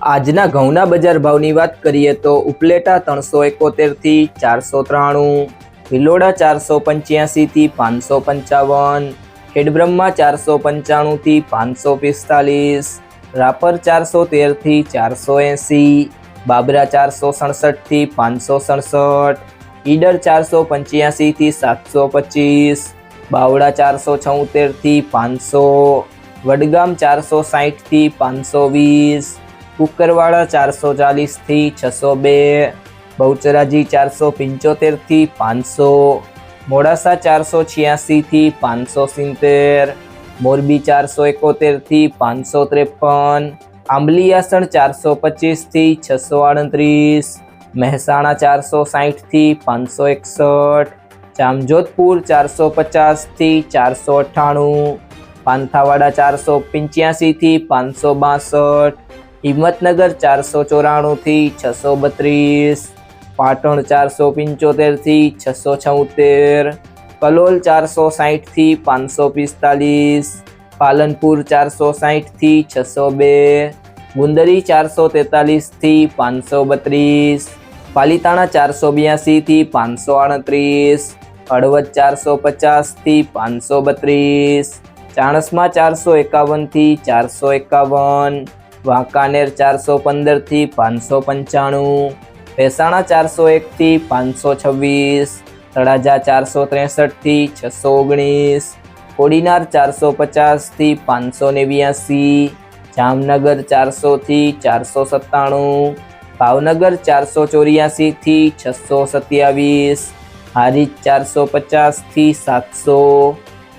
આજના ઘઉંના બજાર ભાવની વાત કરીએ તો ઉપલેટા ત્રણસો એકોતેરથી ચારસો ત્રાણું, ભિલોડા ચારસો પંચ્યાસીથી પાંચસો પંચાવન, ખેડબ્રહ્મા ચારસો પંચાણુંથી પાંચસો પિસ્તાલીસ, રાપર ચારસો તેરથી ચારસો એંસી, બાબરા ચારસો સડસઠથી પાંચસો સડસઠ, ઈડર ચારસો પંચ્યાસીથી સાતસો પચીસ બાવડા ચારસો છોતેરથી પાંચસો, વડગામ ચારસો સાહીઠથી પાંચસો વીસ કુકરવાડા ચારસો ચાલીસથી છસો બે, બહુચરાજી ચારસો પંચોતેરથી પાંચસો, મોડાસા ચારસો છ્યાસીથી પાંચસો સિત્તેર, મોરબી ચારસો એકોતેરથી પાંચસો ત્રેપન આંબલીયાસણ ચારસો પચીસથી છસો આડત્રીસ, મહેસાણા ચારસો સાહીઠથી પાંચસો એકસઠ, જામજોધપુર ચારસો પચાસથી ચારસો અઠ્ઠાણું, પાંથાવાડા ચારસો પંચ્યાસીથી પાંચસો બાસઠ હિંમતનગર ચારસો ચોરાણુંથી છસો બત્રીસ, પાટણ ચારસો પંચોતેરથી છસો છોતેર, કલોલ ચારસો સાહીઠથી પાંચસો પિસ્તાલીસ, પાલનપુર ચારસો સાહીઠથી છસો બે, ગુંદરી ચારસો તેતાલીસથી પાંચસો બત્રીસ, પાલીતાણા ચારસો બ્યાસીથી પાંચસો આડત્રીસ, હળવદ ચારસો પચાસથી પાંચસો બત્રીસ, ચાણસમાં ચારસો એકાવનથી ચારસો એકાવન વાંકાનેર ચારસો પંદરથી પાંચસો પંચાણું મહેસાણા ચારસો એકથી પાંચસો છવ્વીસ, તળાજા ચારસો ત્રેસઠથી છસો ઓગણીસ, કોડીનાર ચારસો પચાસથી પાંચસો નેવ્યાસી, જામનગર ચારસોથી ચારસો સત્તાણું, ભાવનગર ચારસો ચોર્યાસીથી છસો સત્યાવીસ, હારીજ ચારસો પચાસથી સાતસો,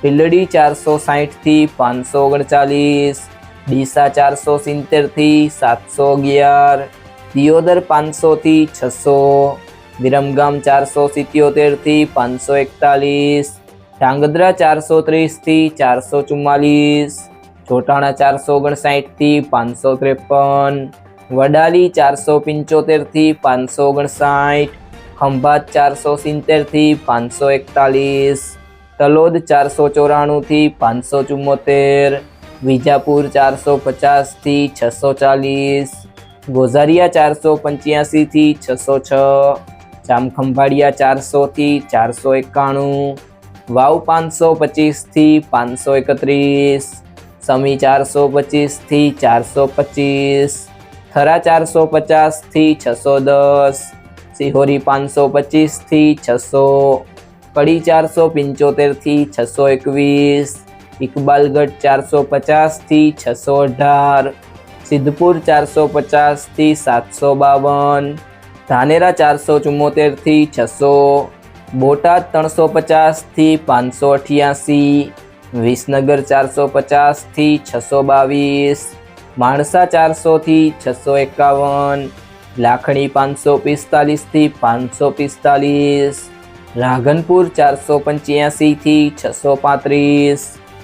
ભીલડી ચારસો સાહીઠથી પાંચસો ઓગણચાલીસ ડીસા ચારસો સિત્તેરથી સાતસો અગિયાર, દિયોદર પાંચસોથી છસો, વિરમગામ ચારસો સિત્યોતેરથી પાંચસો એકતાલીસ ધાંગધ્રા ચારસો ત્રીસથી ચારસો ચુમ્માલીસ, ચોટાણા ચારસો ઓગણસાઠથી પાંચસો ત્રેપન, વડાલી ચારસો પંચોતેરથી પાંચસો ઓગણસાઠ, ખંભાત ચારસો સિત્તેરથી પાંચસો એકતાલીસ, તલોદ ચારસો ચોરાણુંથી પાંચસો ચુમ્મોતેર વિજાપુર ચારસો પચાસથી છસો ચાલીસ, ગોઝારિયા ચારસો પંચ્યાસીથી છસો છ, જામખંભાળિયા ચારસોથી ચારસો એકાણું, વાવ પાંચસો પચીસથી પાંચસો એકત્રીસ, સમી ચારસો પચીસથી ચારસો પચીસ, થરા ચારસો પચાસથી છસો દસ, સિહોરી પાંચસો પચીસથી છસો, કડી ચારસો પંચોતેરથી છસો એકવીસ ઇકબાલગઢ ચારસો પચાસથી છસો અઢાર, સિદ્ધપુર ચારસો પચાસથી સાતસો બાવન, ધાનેરા ચારસો ચુમ્મોતેરથી છસો, બોટાદ ત્રણસો પચાસથી પાંચસો અઠ્યાસી, વિસનગર ચારસો પચાસથી છસો બાવીસ, માણસા ચારસોથી છસો એકાવન, લાખણી પાંચસો પિસ્તાલીસથી પાંચસો પિસ્તાલીસ, રાધનપુર ચારસો પંચ્યાસીથી છસો પાંત્રીસ